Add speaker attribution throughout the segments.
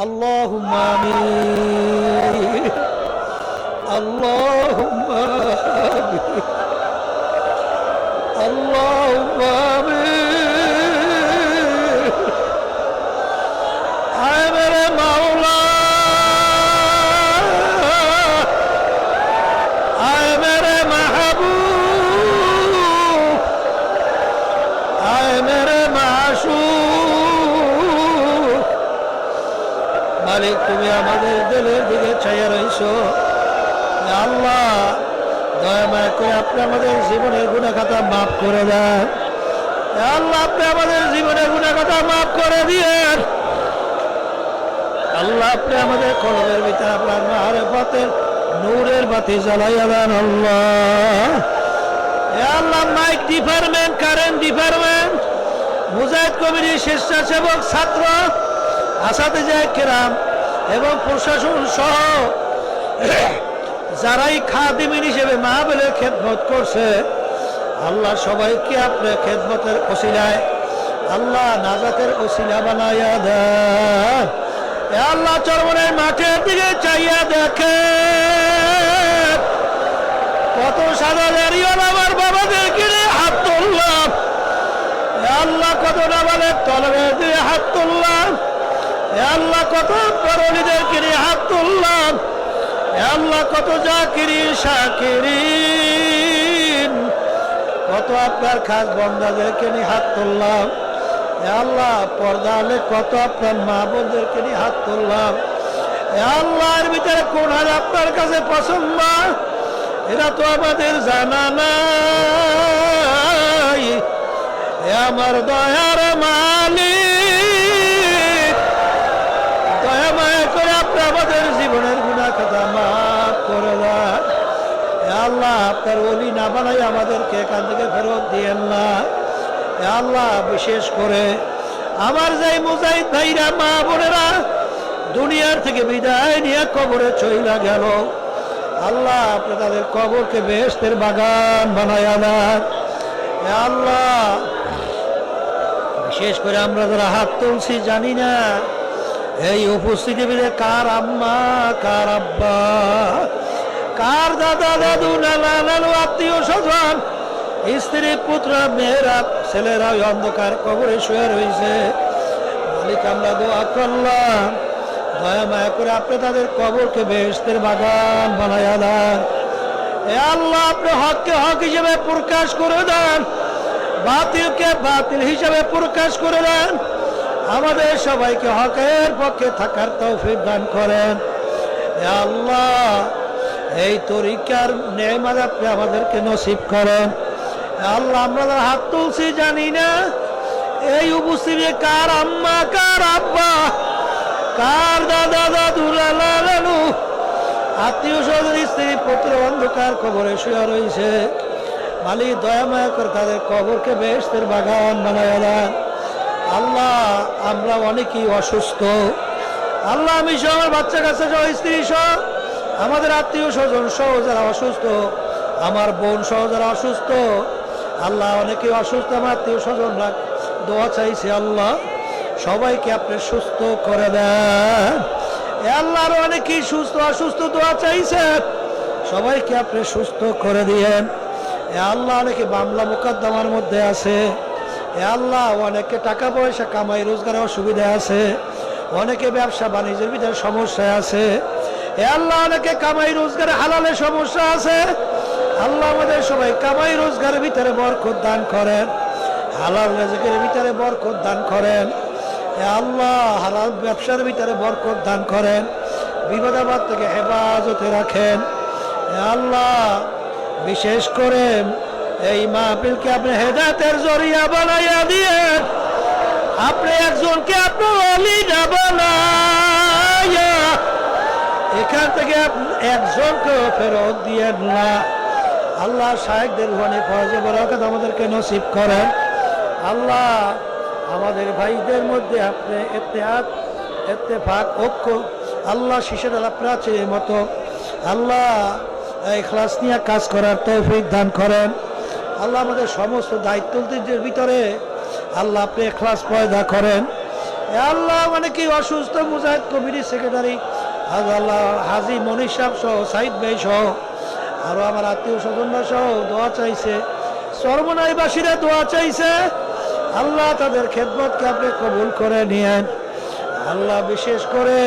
Speaker 1: اللهم آمين اللهم آمين اللهم آمين আমাদের জীবনের গুণাখাতা মাফ করে দেন। আল্লাহ, আপনি আমাদের জীবনের গুণাখাতা মাফ করে দিয়েন। আল্লাহ, আপনি আমাদের কলমের ভিতরে আপনার মাহারে পথের নূরের বাতি জ্বালাইয়া দেন Allah. Allah, mic department, current department, Mujahid কমিটির স্বেচ্ছাসেবক ছাত্র আসাতে যায় কেরাম এবং প্রশাসন সহ যারাই খাদিমিন হিসেবে মাহবেলের খেদমত করছে, আল্লাহ সবাইকে আপনার খেদমতের ওসিলায়, আল্লাহ নাজাতের ওসিলা বানাইয়া এ আল্লাহ চরমনের মাঠের দিকে চাইয়া দেখে কত সাদা দাঁড়িয়ে আমার বাবাদের কিনে হাত তুললাম। আল্লাহ কত নামালের তলবের দিয়ে হাত তুললাম। আল্লাহ কত পরলীদের কিনে হাত তুললাম। আল্লাহ কত জাকিরি শাকিরিন কত আপনার খাস বন্ধাদেরকে নিয়ে হাত তুললাম। আল্লাহ পর্দা হলে কত আপনার মা বোনদেরকে নিয়ে হাত তুললাম। আল্লাহর ভিতরে কোন হার আপনার কাছে পছন্দ? এরা তো আমাদের জানা নাই। আমার দয়ার আল্লাহ, আপনার ওলি না বানাই আমাদেরকে এখান থেকে ফেরত দিয়েন না। আল্লাহ, বিশেষ করে আমার যেই মুজাহিদ ভাইরা, মা বোনেরা, দুনিয়ার থেকে বিদায় নিয়ে কবরে চইলা গেল। আল্লাহ, আপনি তাদের কবরকে বেহেস্তের বাগান বানায় আনার আল্লাহ, বিশেষ করে আমরা যারা হাত তুলছি, জানি না এই উপস্থিতি কার আম্মা, কার আব্বা। কার দাদা দাদু, নানা নানু, আত্মীয় স্বজন? স্ত্রী, পুত্র, মেয়েরা, ছেলেরা ওই অন্ধকার কবরে শুয়ে রয়েছে মালিক, আমরা দোয়া করলাম। দয়া, মায়া করে আপনি তাদের কবরকে বেহেস্তের বাগান বানায় দেন। এ আল্লাহ, আপনি হককে হক হিসেবে প্রকাশ করে দেন। বাতিলকে বাতিল হিসেবে প্রকাশ করে দেন। আমাদের সবাইকে হকের পক্ষে থাকার তৌফিক দান করেন। আল্লাহ এই তরিকার নেমাজ আপনি আমাদেরকে নসিব করেন। আল্লাহ, আমরা হাত তুলছি জানি না, এই উপস্থিতি কার আম্মা, কার আব্বা, কার দাদা, দাদু, লালা আত্মীয় স্বজন, স্ত্রী, পুত্র অন্ধকার কবরে শুয়ে রয়েছে? দয়া মায়া করে তাদের কবরকে বেহেস্তের বাগান বানায় দেন। আল্লাহ, আমরা অনেকেই অসুস্থ। আল্লাহ, আমি আমার বাচ্চা কাচ্চা সহ স্ত্রী সহ আমাদের আত্মীয় স্বজন সহ যারা অসুস্থ, আমার বোন সহ যারা অসুস্থ, আল্লাহ অনেকেই অসুস্থ, আমার আত্মীয় স্বজনরা দোয়া চাইছে, আল্লাহ সবাইকে আপনি সুস্থ করে দেন। আল্লাহর অনেকেই সুস্থ, অসুস্থ দোয়া চাইছেন সবাইকে আপনি সুস্থ করে দিয়েন। এ আল্লাহ অনেকে মামলা মোকদ্দমার মধ্যে আছে। এ আল্লাহ অনেকে টাকা পয়সা কামাই, রোজগারের অসুবিধা আছে। অনেকে ব্যবসা, বাণিজ্যের ভিতরে সমস্যা আছে। আল্লাহ অনেকে কামাই হালালে সমস্যা আছে। আল্লাহ আমাদের সবাই কামাই রোজগারের ভিতরে বরকত দান করেন। হালাল ভিতরে বরকত দান করেন। আল্লাহ হালাল ব্যবসার ভিতরে বরকত দান করেন। বিপদাবাদ থেকে হেফাজতে রাখেন। আল্লাহ বিশেষ করে এই মাহফিলকে আপনি হেদাতের জরিয়া বানাইয়া দিয়ে, আপনি একজনকে আপনি অলি না বানাইয়া এখান থেকে একজনকে ফেরত দিয়ে না। আল্লাহ সাহেবদের রুহানি ফরজে বরাকাত আমাদেরকে নসিব করেন। আল্লাহ আমাদের ভাইদের মধ্যে আপনি এতেহাত এতেফাক ঐক্য, আল্লাহ শিশের আল্লাহ প্রাচীর মতো আল্লাহ এই ক্লাস নিয়ে কাজ করার তৌফিক দান করেন। আল্লাহ আমাদের সমস্ত দায়িত্বদের ভিতরে আল্লাহ আপনি ক্লাস পয়দা করেন। আল্লাহ মানে কি? অসুস্থ মুজাহিদ কমিটি সেক্রেটারি আল্লাহ হাজি মনির সাহেব সহ, সাইদ ভাই সহ, আরও আমার আত্মীয় স্বজনরা সহ দোয়া চাইছে। সর্বনাইবাসীরা দোয়া চাইছে। আল্লাহ তাদের খেদমতকে আপনি কবুল করে নিয়েন। আল্লাহ বিশেষ করে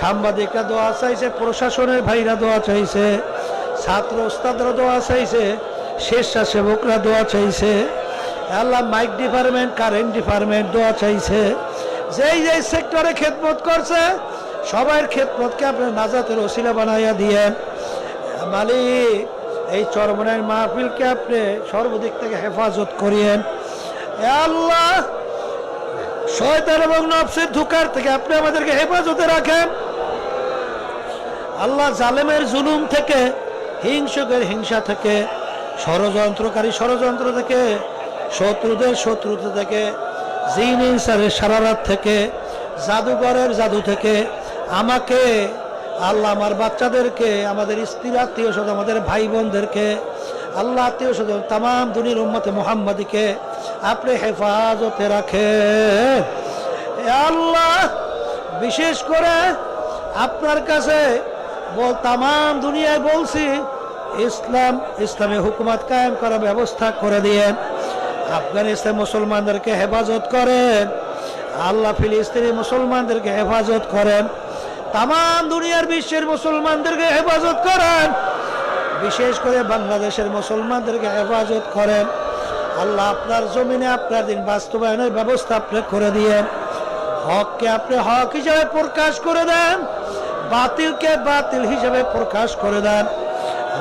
Speaker 1: সাংবাদিকরা দোয়া চাইছে, প্রশাসনের ভাইরা দোয়া চাইছে, ছাত্র ওস্তাদরা দোয়া চাইছে, স্বেচ্ছাসেবকরা দোয়া চাইছে। Allah mic department, current department দোয়া চাইছে। যেই যেই সেক্টরে খেদমত করছে সবার খেদমতকে আপনি নাজাতের ওসিলা বানাইয়া দিয়েন মালিক এই চরমনের মাহফিলকে আপনি সর্বদিক থেকে হেফাজত করিয়েন আল্লাহ, শয়তান এবং নফসের ধোকার থেকে আপনি আমাদেরকে হেফাজতে রাখেন। আল্লাহ জালেমের জুলুম থেকে, হিংসকের হিংসা থেকে, ষড়যন্ত্রকারী ষড়যন্ত্র থেকে, শত্রুদের শত্রুতা থেকে, জিন ইনসারের সারারাত থেকে জাদুঘরের জাদু থেকে আমাকে, আল্লাহ আমার বাচ্চাদেরকে, আমাদের স্ত্রী, আত্মীয় স্বজন, আমাদের ভাই বোনদেরকে, আল্লাহ আত্মীয় স্বজন তাম দুনির উম্মতে মোহাম্মদীকে আপনি হেফাজতে রাখে আল্লাহ, বিশেষ করে আপনার কাছে বল তাম দুনিয়ায় বলছি, ইসলাম, ইসলামে হুকুমত কায়েম করার ব্যবস্থা করে দিয়েন আফগানিস্তান মুসলমানদেরকে হেফাজত করেন, আল্লাহ ফিলিস্তিনি মুসলমানদেরকে হেফাজত করেন। তাম দুনিয়ার বিশ্বের মুসলমানদেরকে হেফাজত করেন। বিশেষ করে বাংলাদেশের মুসলমানদেরকে হেফাজত করেন। আল্লাহ আপনার জমিনে আপনার দিন বাস্তবায়নের ব্যবস্থা আপনি করে দিয়েন। হককে আপনি হক হিসাবে প্রকাশ করে দেন। বাতিলকে বাতিল হিসাবে প্রকাশ করে দেন।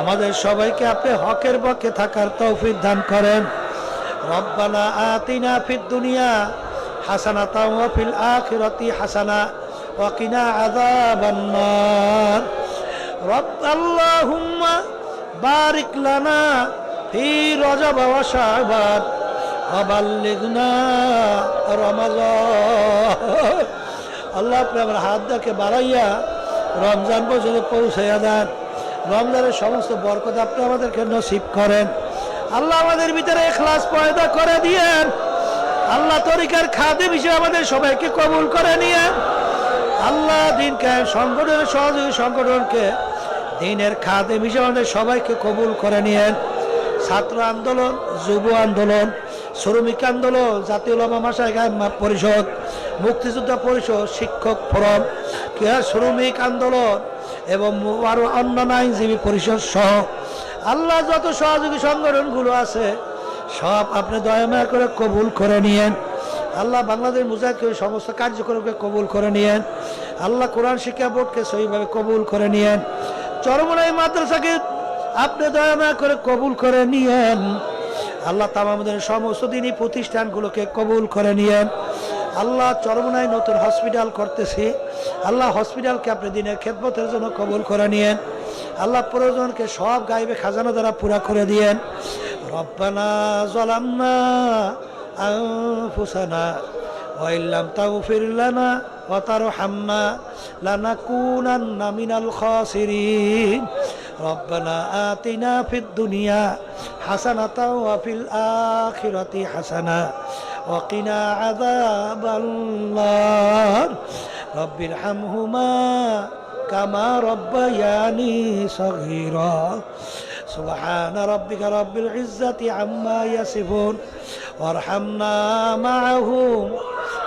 Speaker 1: আমাদের সবাইকে আপনি হকের পক্ষে থাকার তৌফিক দান করেন। রব্বানা আতিনা ফিদ দুনিয়া হাসানাতা ওয়া ফিল আখিরাতি হাসানা। নার রব আল্লাহুম্মা বারিক লানা ফি রজব ওয়া শাবান ওয়া বাল্লিগনা রমাজান আল্লাহ আপনি আমার হাত দেখে বাড়াইয়া রমজান পর্যন্ত পৌঁছাইয়া দেন। রমজানের সমস্ত বরকত আপনি আমাদেরকে নসিব করেন। আল্লাহ আমাদের ভিতরে এখলাস পয়দা করে দিয়েন। আল্লাহ তরিকার খাদে হিসেবে আমাদের সবাইকে কবুল করে নিয়েন। আল্লাহ দিনকে, সংগঠনের সহযোগী সংগঠনকে, দিনের খাদে হিসেবে সবাইকে কবুল করে নিয়েন। ছাত্র আন্দোলন, যুব আন্দোলন, শ্রমিক আন্দোলন, জাতীয় লমা মাসায় পরিষদ, মুক্তিযোদ্ধা পরিষদ, শিক্ষক ফোরাম, ক্রীড়া শ্রমিক আন্দোলন এবং আরও অন্যান্য আইনজীবী পরিষদ সহ আল্লাহ যত সহযোগী সংগঠনগুলো আছে, সব আপনি দয়াময় করে কবুল করে নিয়েন। আল্লাহ বাংলাদেশ মুজাহিদকে সমস্ত কার্যক্রমকে কবুল করে নিয়েন। আল্লাহ কোরআন শিক্ষা বোর্ডকে সহিভাবে কবুল করে নিয়েন। চরমনাই মাদ্রাসাকে আপনি দয়াময় করে কবুল করে নিয়েন। আল্লাহ তাম আমাদের সমস্ত দিনই প্রতিষ্ঠানগুলোকে কবুল করে নিয়েন। আল্লাহ চরমনায় নতুন হসপিটাল করতেছি। আল্লাহ হসপিটালকে আপনি দিনের খেদমতের জন্য কবুল করে নিয়েন। আল্লাহ প্রয়োজনকে সব গাইবে খাজানা দ্বারা পুরা করে দিয়েন। রব্বানা জলামনা আনফুসানা ওয়াইল্লাম তাগফির লানা وترحمنا لنكونن من الخاسرين. ربنا آتنا في الدنيا حسنة وفي الآخرة حسنة وقنا عذاب النار. رب ارحمهما كما ربياني صغيرا. سبحان ربك رب العزة عما يصفون. وارحمنا معهم.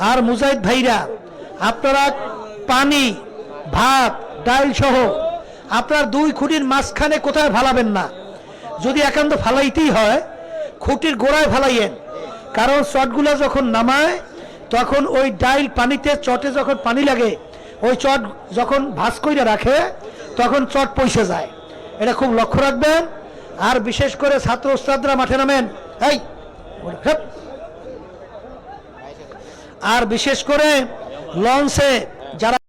Speaker 1: আর মুজাহিদ ভাইরা, আপনারা পানি, ভাত, ডাল সহ আপনার দুই খুঁটির মাঝখানে কোথায় ফালাবেন না? যদি একান্ত ফালাইতেই হয়, খুঁটির গোড়ায় ফালাইয়েন। কারণ চটগুলো যখন নামায়, তখন ওই ডাইল পানিতে, চটে যখন পানি লাগে, ওই চট যখন ভাস কইরা রাখে, তখন চট পয়সে যায়। এটা খুব লক্ষ্য রাখবেন। আর বিশেষ করে ছাত্র ওস্তাদরা মাঠে নামেন। এই। আর বিশেষ করে লঞ্চে যারা